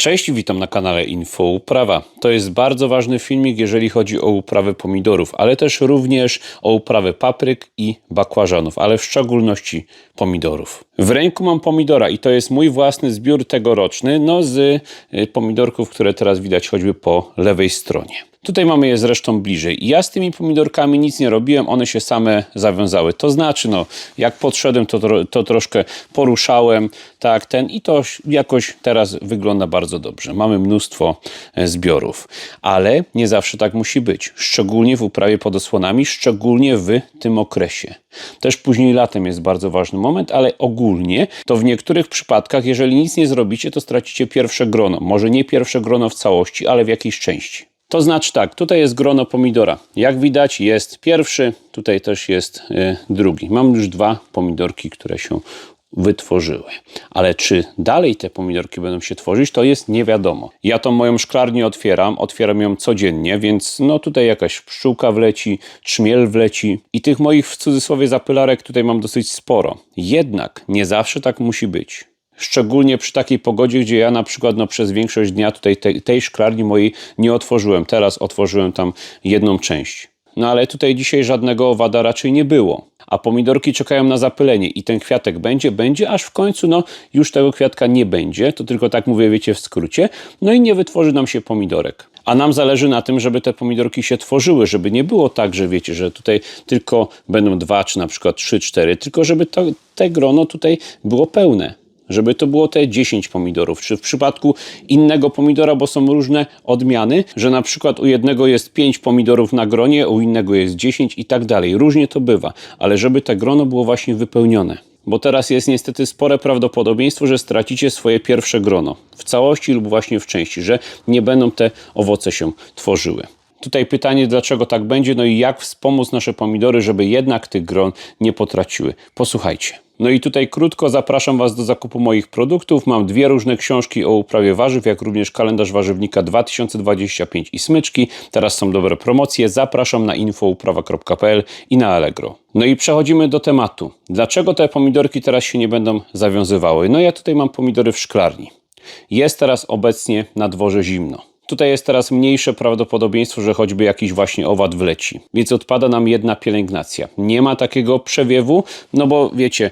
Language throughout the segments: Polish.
Cześć, witam na kanale Info Uprawa. To jest bardzo ważny filmik, jeżeli chodzi o uprawę pomidorów, ale też również o uprawę papryk i bakłażanów, ale w szczególności pomidorów. W ręku mam pomidora i to jest mój własny zbiór tegoroczny, no z y, pomidorków, które teraz widać choćby po lewej stronie. Tutaj mamy je zresztą bliżej. Ja z tymi pomidorkami nic nie robiłem, one się same zawiązały. To znaczy, no, jak podszedłem, to, tro, to troszkę poruszałem, tak, ten i to jakoś teraz wygląda bardzo dobrze. Mamy mnóstwo e, zbiorów, ale nie zawsze tak musi być. Szczególnie w uprawie pod osłonami, szczególnie w tym okresie. Też później latem jest bardzo ważny moment, ale ogólnie to w niektórych przypadkach, jeżeli nic nie zrobicie, to stracicie pierwsze grono. Może nie pierwsze grono w całości, ale w jakiejś części. To znaczy tak, tutaj jest grono pomidora. Jak widać jest pierwszy, tutaj też jest y, drugi. Mam już dwa pomidorki, które się wytworzyły. Ale czy dalej te pomidorki będą się tworzyć, to jest nie wiadomo. Ja tą moją szklarnię otwieram, otwieram ją codziennie, więc no tutaj jakaś pszczółka wleci, trzmiel wleci i tych moich w cudzysłowie zapylarek tutaj mam dosyć sporo. Jednak nie zawsze tak musi być. Szczególnie przy takiej pogodzie, gdzie ja na przykład no, przez większość dnia tutaj tej, tej szklarni mojej nie otworzyłem. Teraz otworzyłem tam jedną część. No ale tutaj dzisiaj żadnego owada raczej nie było. A pomidorki czekają na zapylenie i ten kwiatek będzie, będzie, aż w końcu no już tego kwiatka nie będzie. To tylko tak mówię, wiecie, w skrócie. No i nie wytworzy nam się pomidorek. A nam zależy na tym, żeby te pomidorki się tworzyły, żeby nie było tak, że wiecie, że tutaj tylko będą dwa, czy na przykład trzy, cztery, tylko żeby to, te grono tutaj było pełne żeby to było te 10 pomidorów, czy w przypadku innego pomidora, bo są różne odmiany, że na przykład u jednego jest 5 pomidorów na gronie, u innego jest 10 i tak dalej. Różnie to bywa, ale żeby te grono było właśnie wypełnione. Bo teraz jest niestety spore prawdopodobieństwo, że stracicie swoje pierwsze grono w całości lub właśnie w części, że nie będą te owoce się tworzyły. Tutaj pytanie, dlaczego tak będzie, no i jak wspomóc nasze pomidory, żeby jednak tych gron nie potraciły. Posłuchajcie. No i tutaj krótko zapraszam Was do zakupu moich produktów. Mam dwie różne książki o uprawie warzyw, jak również kalendarz warzywnika 2025 i smyczki. Teraz są dobre promocje. Zapraszam na infouprawa.pl i na Allegro. No i przechodzimy do tematu. Dlaczego te pomidorki teraz się nie będą zawiązywały? No ja tutaj mam pomidory w szklarni. Jest teraz obecnie na dworze zimno. Tutaj jest teraz mniejsze prawdopodobieństwo, że choćby jakiś właśnie owad wleci. Więc odpada nam jedna pielęgnacja. Nie ma takiego przewiewu, no bo wiecie,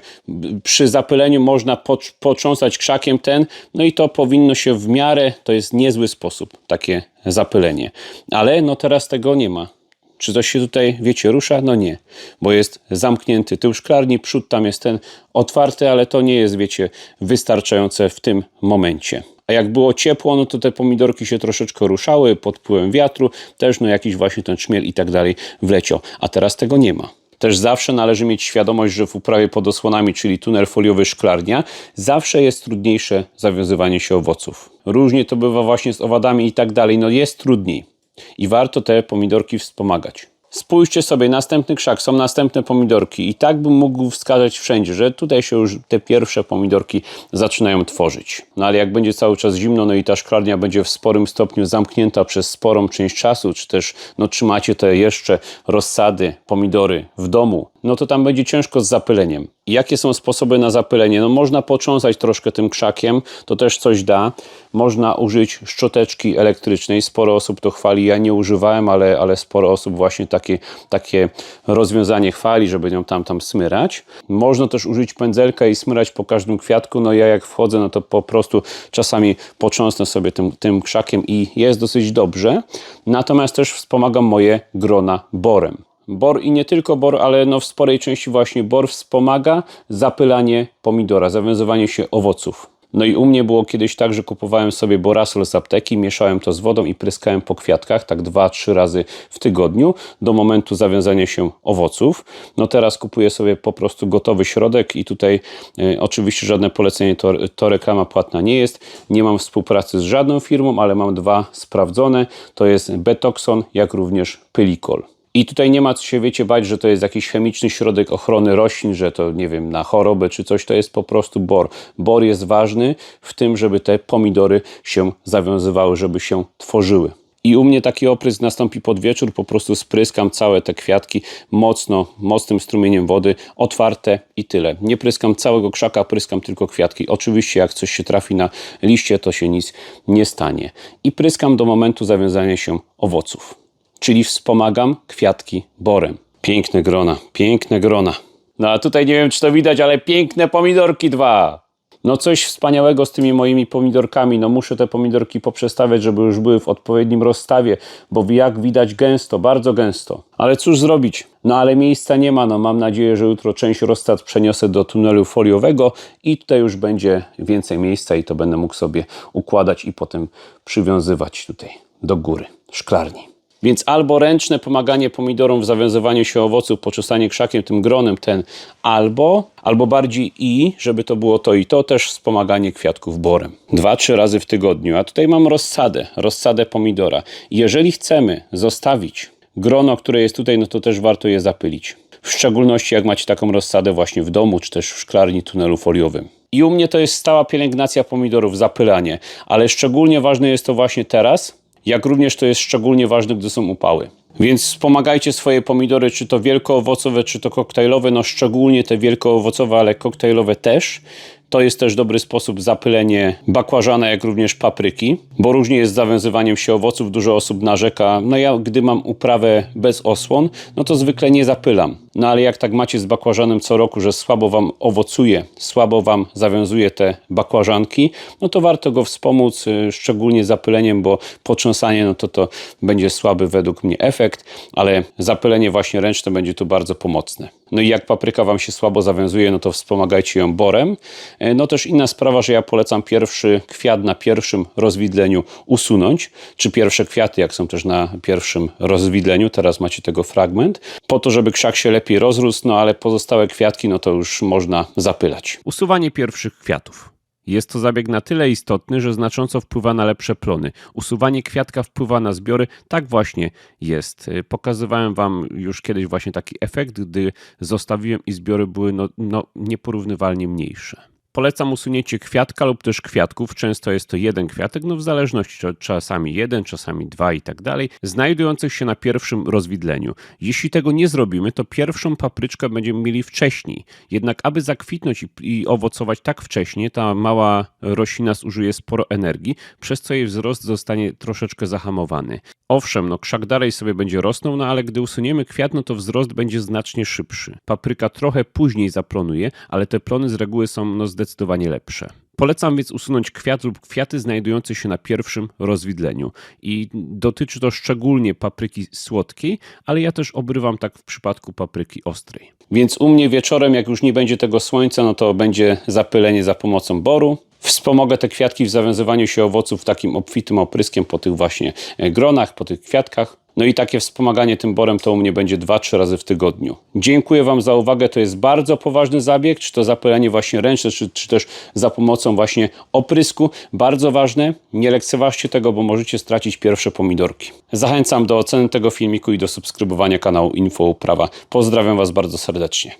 przy zapyleniu można począsać krzakiem ten, no i to powinno się w miarę, to jest niezły sposób, takie zapylenie. Ale no teraz tego nie ma. Czy coś się tutaj, wiecie, rusza? No nie, bo jest zamknięty tył szklarni, przód tam jest ten otwarty, ale to nie jest, wiecie, wystarczające w tym momencie. A jak było ciepło, no to te pomidorki się troszeczkę ruszały pod wpływem wiatru, też no jakiś właśnie ten czmiel i tak dalej wleciał. A teraz tego nie ma. Też zawsze należy mieć świadomość, że w uprawie pod osłonami, czyli tunel foliowy szklarnia, zawsze jest trudniejsze zawiązywanie się owoców. Różnie to bywa właśnie z owadami i tak dalej, no jest trudniej. I warto te pomidorki wspomagać. Spójrzcie sobie, następny krzak, są następne pomidorki i tak bym mógł wskazać wszędzie, że tutaj się już te pierwsze pomidorki zaczynają tworzyć. No ale jak będzie cały czas zimno, no i ta szklarnia będzie w sporym stopniu zamknięta przez sporą część czasu, czy też no trzymacie te jeszcze rozsady, pomidory w domu, no to tam będzie ciężko z zapyleniem. Jakie są sposoby na zapylenie? No można począsać troszkę tym krzakiem, to też coś da. Można użyć szczoteczki elektrycznej. Sporo osób to chwali. Ja nie używałem, ale, ale sporo osób właśnie takie, takie rozwiązanie chwali, żeby ją tam, tam smyrać. Można też użyć pędzelka i smyrać po każdym kwiatku. No ja jak wchodzę, no to po prostu czasami począsnę sobie tym, tym krzakiem i jest dosyć dobrze. Natomiast też wspomagam moje grona borem. Bor i nie tylko bor, ale no w sporej części właśnie bor wspomaga zapylanie pomidora, zawiązywanie się owoców. No i u mnie było kiedyś tak, że kupowałem sobie borasol z apteki, mieszałem to z wodą i pryskałem po kwiatkach, tak dwa, trzy razy w tygodniu do momentu zawiązania się owoców. No teraz kupuję sobie po prostu gotowy środek i tutaj y, oczywiście żadne polecenie to, to reklama płatna nie jest. Nie mam współpracy z żadną firmą, ale mam dwa sprawdzone. To jest Betoxon, jak również Pylikol. I tutaj nie ma co się, wiecie, bać, że to jest jakiś chemiczny środek ochrony roślin, że to, nie wiem, na chorobę czy coś, to jest po prostu bor. Bor jest ważny w tym, żeby te pomidory się zawiązywały, żeby się tworzyły. I u mnie taki oprysk nastąpi pod wieczór, po prostu spryskam całe te kwiatki mocno, mocnym strumieniem wody, otwarte i tyle. Nie pryskam całego krzaka, pryskam tylko kwiatki. Oczywiście jak coś się trafi na liście, to się nic nie stanie. I pryskam do momentu zawiązania się owoców. Czyli wspomagam kwiatki borem. Piękne grona, piękne grona. No a tutaj nie wiem, czy to widać, ale piękne pomidorki dwa. No coś wspaniałego z tymi moimi pomidorkami. No muszę te pomidorki poprzestawiać, żeby już były w odpowiednim rozstawie, bo jak widać gęsto, bardzo gęsto. Ale cóż zrobić? No ale miejsca nie ma. No mam nadzieję, że jutro część rozstad przeniosę do tunelu foliowego i tutaj już będzie więcej miejsca i to będę mógł sobie układać i potem przywiązywać tutaj do góry szklarni. Więc albo ręczne pomaganie pomidorom w zawiązywaniu się owoców, poczesanie krzakiem, tym gronem ten, albo, albo bardziej i, żeby to było to i to, też wspomaganie kwiatków borem. Dwa, trzy razy w tygodniu. A tutaj mam rozsadę, rozsadę pomidora. Jeżeli chcemy zostawić grono, które jest tutaj, no to też warto je zapylić. W szczególności jak macie taką rozsadę właśnie w domu, czy też w szklarni tunelu foliowym. I u mnie to jest stała pielęgnacja pomidorów, zapylanie, ale szczególnie ważne jest to właśnie teraz, jak również to jest szczególnie ważne, gdy są upały. Więc wspomagajcie swoje pomidory, czy to wielkoowocowe, czy to koktajlowe, no szczególnie te wielkoowocowe, ale koktajlowe też. To jest też dobry sposób zapylenie bakłażana, jak również papryki, bo różnie jest z zawiązywaniem się owoców. Dużo osób narzeka, no ja gdy mam uprawę bez osłon, no to zwykle nie zapylam. No ale jak tak macie z bakłażanem co roku, że słabo wam owocuje, słabo wam zawiązuje te bakłażanki, no to warto go wspomóc, y, szczególnie zapyleniem, bo potrząsanie, no to to będzie słaby według mnie efekt, ale zapylenie właśnie ręczne będzie tu bardzo pomocne. No i jak papryka wam się słabo zawiązuje, no to wspomagajcie ją borem. E, No też inna sprawa, że ja polecam pierwszy kwiat na pierwszym rozwidleniu usunąć, czy pierwsze kwiaty, jak są też na pierwszym rozwidleniu, teraz macie tego fragment, po to, żeby krzak się lepiej rozrósł, no ale pozostałe kwiatki, no to już można zapylać. Usuwanie pierwszych kwiatów. Jest to zabieg na tyle istotny, że znacząco wpływa na lepsze plony. Usuwanie kwiatka wpływa na zbiory. Tak właśnie jest. Y, Pokazywałem Wam już kiedyś właśnie taki efekt, gdy zostawiłem i zbiory były no, no, nieporównywalnie mniejsze. Polecam usunięcie kwiatka lub też kwiatków. Często jest to jeden kwiatek, no w zależności, czasami jeden, czasami dwa i tak dalej, znajdujących się na pierwszym rozwidleniu. Jeśli tego nie zrobimy, to pierwszą papryczkę będziemy mieli wcześniej. Jednak aby zakwitnąć i, i owocować tak wcześnie, ta mała roślina zużyje sporo energii, przez co jej wzrost zostanie troszeczkę zahamowany. Owszem, no krzak dalej sobie będzie rosnął, no ale gdy usuniemy kwiat, no to wzrost będzie znacznie szybszy. Papryka trochę później zaplonuje, ale te plony z reguły są no zdecydowanie lepsze. Polecam więc usunąć kwiat lub kwiaty znajdujące się na pierwszym rozwidleniu. I dotyczy to szczególnie papryki słodkiej, ale ja też obrywam tak w przypadku papryki ostrej. Więc u mnie wieczorem, jak już nie będzie tego słońca, no to będzie zapylenie za pomocą boru. Wspomogę te kwiatki w zawiązywaniu się owoców takim obfitym opryskiem po tych właśnie e, gronach, po tych kwiatkach. No i takie wspomaganie tym borem to u mnie będzie 2-3 razy w tygodniu. Dziękuję Wam za uwagę. To jest bardzo poważny zabieg, czy to zapylenie właśnie ręczne, czy, czy też za pomocą właśnie oprysku. Bardzo ważne. Nie lekceważcie tego, bo możecie stracić pierwsze pomidorki. Zachęcam do oceny tego filmiku i do subskrybowania kanału Info Uprawa. Pozdrawiam Was bardzo serdecznie.